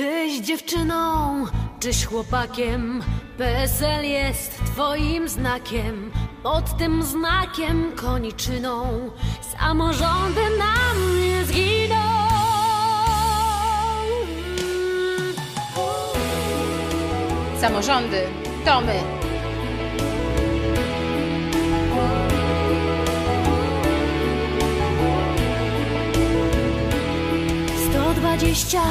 Czyś dziewczyną, czyś chłopakiem, PSL jest twoim znakiem. Pod tym znakiem koniczyną samorządy nam nie zginą. Samorządy to my. Dwadzieścia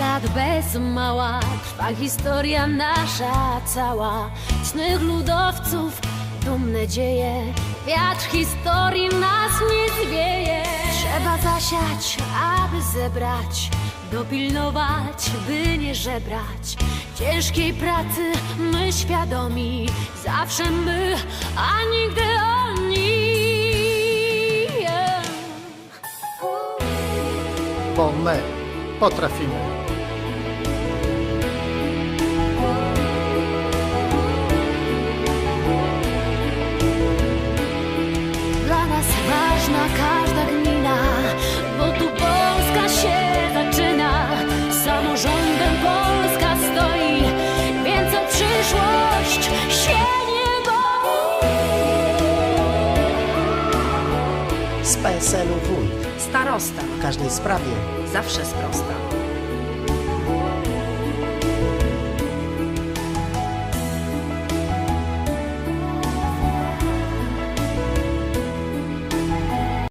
lat bez mała Trwa historia nasza cała. Snych ludowców, dumne dzieje Wiatr historii nas nie zwieje. Trzeba zasiać, aby zebrać Dopilnować, by nie żebrać. Ciężkiej pracy my świadomi Zawsze my, a nigdy oni. Bo my potrafimy. Dla nas ważna każda gmina, Z PSL-u wójt Starosta. W każdej sprawie. Zawsze sprosta.